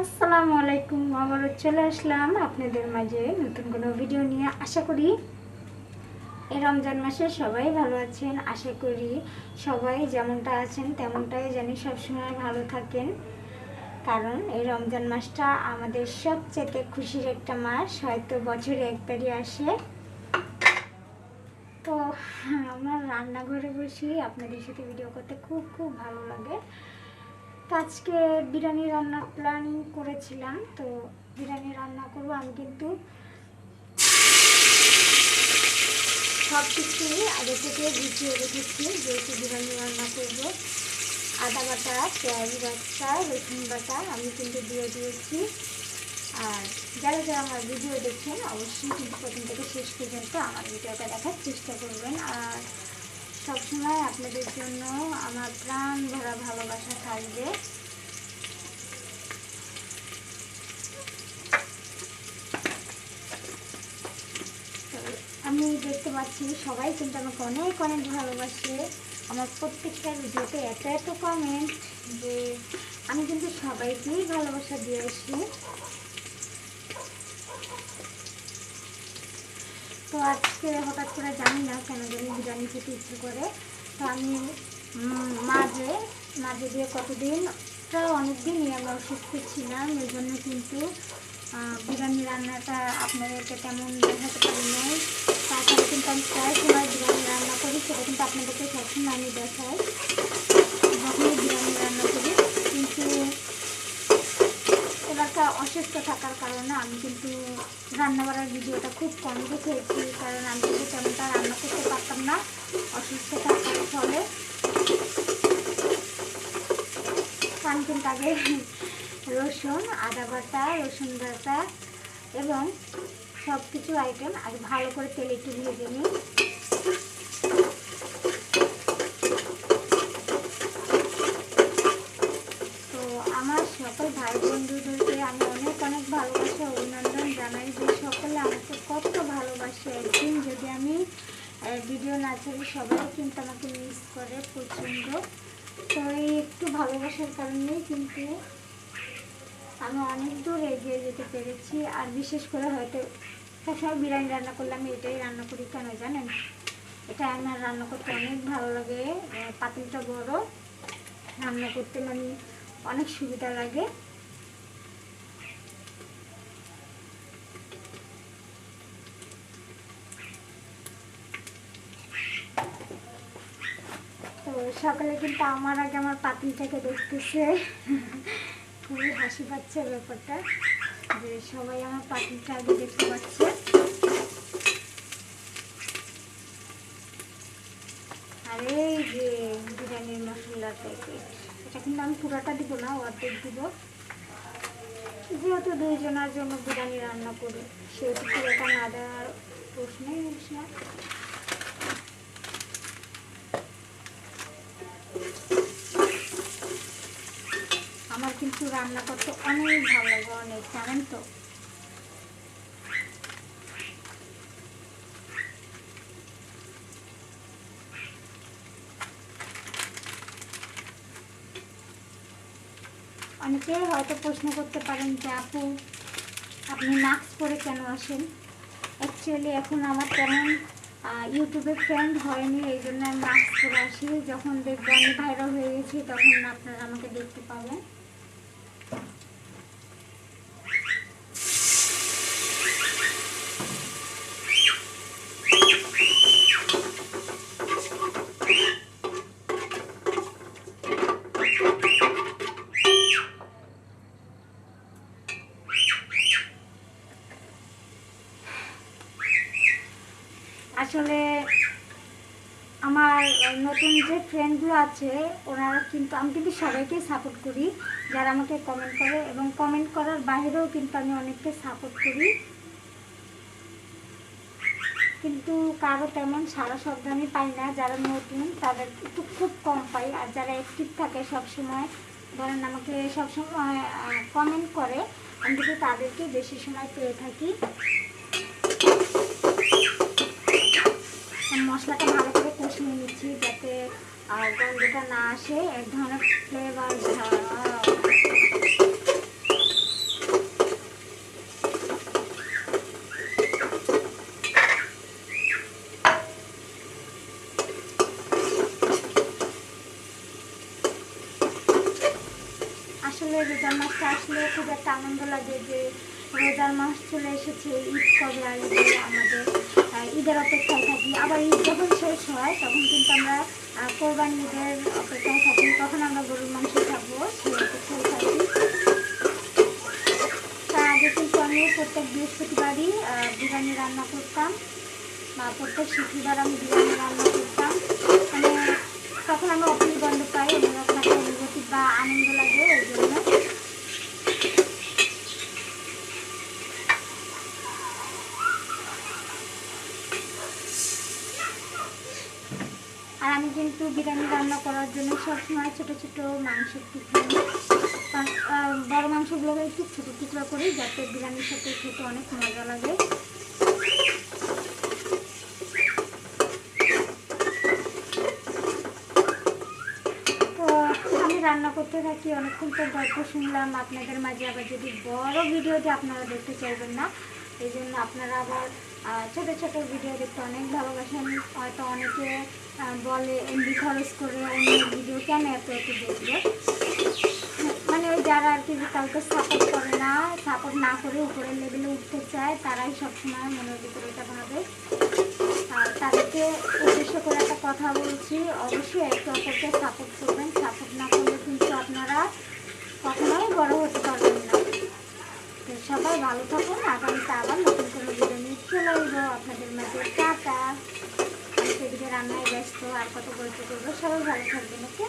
আসসালামু আলাইকুম, আবারও চলে আসলাম আপনাদের মাঝে নতুন কোনো ভিডিও নিয়ে। আশা করি এই রমজান মাসে সবাই ভালো আছেন, আশা করি সবাই যেমনটা আছেন তেমনটাই জানি সবসময় ভালো থাকেন। কারণ এই রমজান মাসটা আমাদের সবচেয়ে খুশির একটা মাস, হয়তো বছরে একবারই আসে। তো আমার রান্নাঘরে বসি আপনাদের সাথে ভিডিও করতে খুব খুব ভালো লাগে। তো আজকে বিরিয়ানি রান্নার প্ল্যানিং করেছিলাম, তো বিরিয়ানি রান্না করব আমি কিন্তু সব কিছু আগে থেকে গুছিয়ে রেখেছি, যেহেতু বিরিয়ানি রান্না করব। আদা বাটা, পেঁয়াজ বাটা, রসুন বাটা আমি কিন্তু দিয়ে দিয়েছি। আর যারা যারা আমার ভিডিও দেখছেন, অবশ্যই কিন্তু প্রথম থেকে শেষ পর্যন্ত আমার ভিডিওটা দেখার চেষ্টা করবেন। আর সবসময় আপনাদের জন্য আমার প্রাণ ভরা ভালোবাসা থাকবে। আমি দেখতে পাচ্ছি সবাই কিন্তু আমাকে অনেক অনেক ভালোবাসে। আমার প্রত্যেকটা ভিডিওতে এত এত কমেন্ট যে আমি কিন্তু সবাইকেই ভালোবাসা দিয়ে আসি। তো আজকে হঠাৎ করে জানি না কেন জানি বিরিয়ানি খেতে ইচ্ছে করে। তো আমি মাঝে মাঝে দিয়ে কতদিন, প্রায় অনেক দিনই আমি অসুস্থ ছিলাম, এই জন্য কিন্তু বিরিয়ানি রান্নাটা আপনাদেরকে তেমন দেখাতে পারি নাই। তাছাড়া কিন্তু আমি প্রায় সময় বিরিয়ানি রান্না করি, সেটা কিন্তু আপনাদেরকে সবসময় আমি দেখাই যখনই বিরিয়ানি রান্না করি কিন্তু অসুস্থ থাকার কারণে আমি কিন্তু রান্না করার ভিডিওটা খুব কম দেখেছি, কারণ আমি কিন্তু তেমনটা রান্না করতে পারতাম না, অসুস্থ থাকার ফলে। আমি কিন্তু আগে রসুন, আদা বাটা, রসুন বাটা এবং সব কিছু আইটেম আগে ভালো করে তেলে একটু ভেজে নিই তো আমার সকল ভাই বন্ধুদেরকে আমি অনেক অনেক ভালোবাসা অভিনন্দন জানাই যে সকলে আমাকে কত ভালোবাসে একদিন যদি আমি আহ, ভিডিও না ছাড়ি সবাই কিন্তু আমাকে মিস করে প্রচণ্ড। তো এই একটু ভালোবাসার কারণেই কিন্তু আমি অনেক দূর এগিয়ে যেতে পেরেছি। আর বিশেষ করে হয়তো সবসময় বিরিয়ানি রান্না করলে আমি এটাই রান্না করি কেন জানেন? এটা আমার রান্না করতে অনেক ভালো লাগে। পাতিলটা বড়, রান্না করতে মানে অনেক সুবিধা লাগে তো সকালে কিন্তু আমার আগে আমার পাতিলটাকে দেখতেছে। খুবই হাসি পাচ্ছে ব্যাপারটা। যে সবাই আমার পাতিলটা আগে দেখতে পাচ্ছে। আর এই যে বিরিয়ানির মশলার প্যাকেট এটা কিন্তু আমি পুরোটা দিব না, অর্ধেক দিব। যেহেতু দুইজনের জন্য বিরিয়ানি রান্না করি, সেহেতু পুরোটা না দেওয়ার প্রশ্নই আমার কিন্তু রান্না করতে অনেক ভালো লাগে অনেক, জানেন তো? অনেকে হয়তো প্রশ্ন করতে পারেন যে, আপু, আপনি মাস্ক পরে কেন আসেন? অ্যাকচুয়ালি এখন আমার তেমন ইউটিউবে ফ্রেন্ড হয়নি, এই জন্য আমি মাস্ক পরে আসি। যখন দেখব আমি ভাইরাল হয়ে গেছি, তখন আপনারা আমাকে দেখতে পাবেন। আসলে আমার নতুন যে ফ্রেন্ডগুলো আছে ওনারা কিন্তু, আমি কিন্তু সবাইকে সাপোর্ট করি। যারা আমাকে কমেন্ট করে এবং কমেন্ট করার বাইরেও কিন্তু আমি অনেককে সাপোর্ট করি। কিন্তু কারও তেমন সারা শব্দ আমি পাই না। যারা নতুন, তাদের একটু খুব কম পাই। আর যারা অ্যাক্টিভ থাকে সবসময়, ধরেন আমাকে সবসময় কমেন্ট করে, আমি কিন্তু তাদেরকে বেশি সময় পেয়ে থাকি। মশলাটা ভালো করে কষিয়ে নিচ্ছি যাতে গন্ধটা না আসে। এক ধরনের ফ্লেভার আসলে রেজার মাছটা আসলে খুব একটা আনন্দ লাগে যে রোজার মাস চলে এসেছে, ঈদ কবে আসবে আমাদের ঈদের অপেক্ষায় থাকি। আবার ঈদ যখন শেষ হয়, তখন কিন্তু আমরা কোরবানি ঈদের অপেক্ষায় থাকি। তখন আমরা গরুর মাংস খাব, সেই অপেক্ষায় থাকি। তার আগে কিন্তু আমি প্রত্যেক বৃহস্পতিবারই বিরিয়ানি রান্না করতাম। বা প্রত্যেক শুক্রবার আমি বিরিয়ানি রান্না করতাম মানে তখন আমি অফিস বন্ধ পাই অন্যরকম একটা অনুভূতি বা আনন্দ লাগে ওই জন্য আর আমি কিন্তু বিরিয়ানি রান্না করার জন্য সবসময় ছোটো ছোটো মাংসের টুকরো বড় মাংসগুলোকে একটু ছোটো টুকরো করি যাতে বিরিয়ানির সাথে খেতে অনেক মজা লাগে। রান্না করতে থাকি, অনেকক্ষণ তো গল্প শুনলাম, আপনাদের মাঝে আবার যদি বড় ভিডিওটি আপনারা দেখতে চাইবেন না, এই জন্য আপনারা আবার ছোটো ছোট ভিডিও দেখতে অনেক ভালোবাসেন। হয়তো অনেকে বলে এমবি খরচ করে অন্য ভিডিও কেন এত এত দেখবে মানে ওই যারা আর কি কাউকে সাপোর্ট করে না সাপোর্ট না করে উপরের লেভেলে উঠতে চায়, তারাই সবসময় মনের ভিতরে এটা ভাবে। আর তাদেরকে উদ্দেশ্য করে একটা কথা বলছি, অবশ্যই একে অপরকে সাপোর্ট করবেন। সাপোর্ট না করলে কিন্তু আপনারা কখনোই বড় হতে পারবেন না। তো সবাই ভালো থাকুন, আগামীতে আবার নতুন কোনো ভিডিও নিয়ে চলে আপনাদের মাঝে সেদিকে রান্নায় ব্যস্ত আর কত গল্প করব সবাই ভালো থাকবেন ওকে?